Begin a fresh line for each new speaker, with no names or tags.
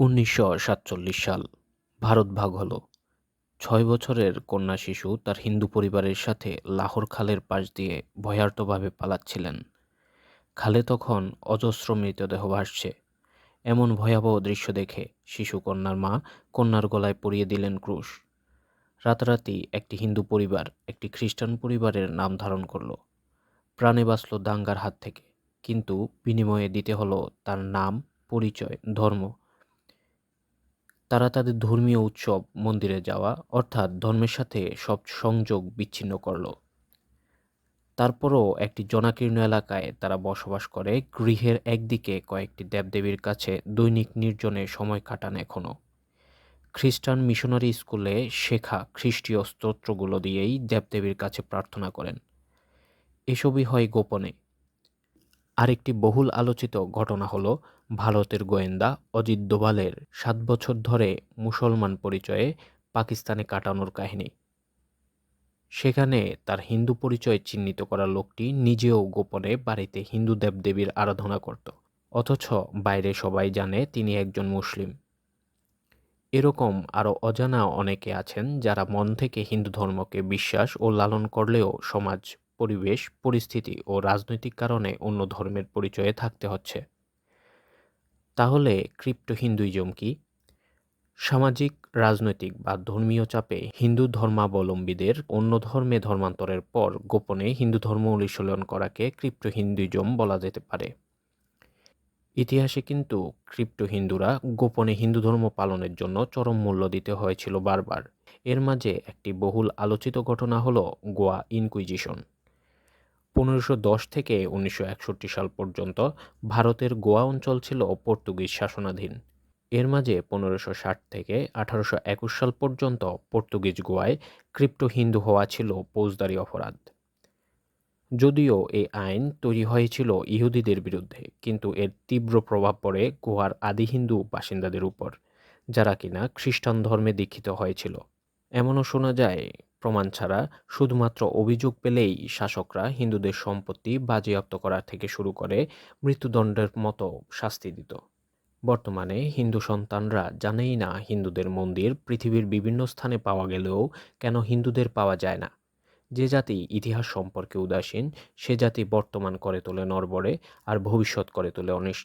উনিশশো সাতচল্লিশ সাল ভারত ভাগ হলো। ছয় বছরের কন্যা শিশু তার হিন্দু পরিবারের সাথে লাহোর খালের পাশ দিয়ে ভয়ার্তভাবে পালাচ্ছিলেন। খালে তখন অজস্র মৃতদেহ ভাসছে। এমন ভয়াবহ দৃশ্য দেখে শিশু কন্যার মা কন্যার গলায় পরিয়ে দিলেন ক্রুশ। রাতারাতি একটি হিন্দু পরিবার একটি খ্রিস্টান পরিবারের নাম ধারণ করল। প্রাণে বাঁচল দাঙ্গার হাত থেকে। কিন্তু বিনিময়ে দিতে হলো তার নাম, পরিচয়, ধর্ম তারা তাদের ধর্মীয় উৎসব, মন্দিরে যাওয়া, অর্থাৎ ধর্মের সাথে সব সংযোগ বিচ্ছিন্ন করল। তারপরও একটি জনাকীর্ণ এলাকায় তারা বসবাস করে। গৃহের একদিকে কয়েকটি দেবদেবীর কাছে দৈনিক নির্জনে সময় কাটান এখনও। খ্রিস্টান মিশনারি স্কুলে শেখা খ্রিস্টীয় স্তোত্রগুলো দিয়েই দেবদেবীর কাছে প্রার্থনা করেন। এসবই হয় গোপনে। আরেকটি বহুল আলোচিত ঘটনা হলো ভারতের গোয়েন্দা অজিত দোভালের সাত বছর ধরে মুসলমান পরিচয়ে পাকিস্তানে কাটানোর কাহিনী। সেখানে তার হিন্দু পরিচয় চিহ্নিত করা লোকটি নিজেও গোপনে বাড়িতে হিন্দু দেবদেবীর আরাধনা করত, অথচ বাইরে সবাই জানে তিনি একজন মুসলিম। এরকম আরও অজানা অনেকে আছেন যারা মন থেকে হিন্দু ধর্মকে বিশ্বাস ও লালন করলেও সমাজ পরিবেশ, পরিস্থিতি ও রাজনৈতিক কারণে অন্য ধর্মের পরিচয়ে থাকতে হচ্ছে। তাহলে ক্রিপ্টো হিন্দুইজম কি? সামাজিক, রাজনৈতিক বা ধর্মীয় চাপে হিন্দু ধর্মাবলম্বীদের অন্য ধর্মে ধর্মান্তরের পর গোপনে হিন্দু ধর্ম অনুশীলন করাকে ক্রিপ্টো হিন্দুইজম বলা যেতে পারে। ইতিহাসে কিন্তু ক্রিপ্টো হিন্দুরা গোপনে হিন্দু ধর্ম পালনের জন্য চরম মূল্য দিতে হয়েছিল বারবার। এর মাঝে একটি বহুল আলোচিত ঘটনা হলো গোয়া ইনকুইজিশন। পনেরোশো দশ থেকে উনিশশো একষট্টি সাল পর্যন্ত ভারতের গোয়া অঞ্চল ছিল পর্তুগিজ শাসনাধীন। এর মাঝে পনেরোশো ষাট থেকে আঠারোশো একুশ সাল পর্যন্ত পর্তুগিজ গোয়ায় ক্রিপ্টো হিন্দু হওয়া ছিল ফৌজদারি অপরাধ। যদিও এই আইন তৈরি হয়েছিল ইহুদিদের বিরুদ্ধে, কিন্তু এর তীব্র প্রভাব পড়ে গোয়ার আদি হিন্দু বাসিন্দাদের উপর, যারা কিনা খ্রিস্টান ধর্মে দীক্ষিত হয়েছিল। এমনও শোনা যায় প্রমাণ ছাড়া শুধুমাত্র অভিযোগ পেলেই শাসকরা হিন্দুদের সম্পত্তি বাজেয়াপ্ত করা থেকে শুরু করে মৃত্যুদণ্ডের মতো শাস্তি দিত। বর্তমানে হিন্দু সন্তানরা জানেই না হিন্দুদের মন্দির পৃথিবীর বিভিন্ন স্থানে পাওয়া গেলেও কেন হিন্দুদের পাওয়া যায় না। যে জাতি ইতিহাস সম্পর্কে উদাসীন, সে জাতি বর্তমান করে তোলে নরবরে আর ভবিষ্যৎ করে তোলে অনিশ্চিত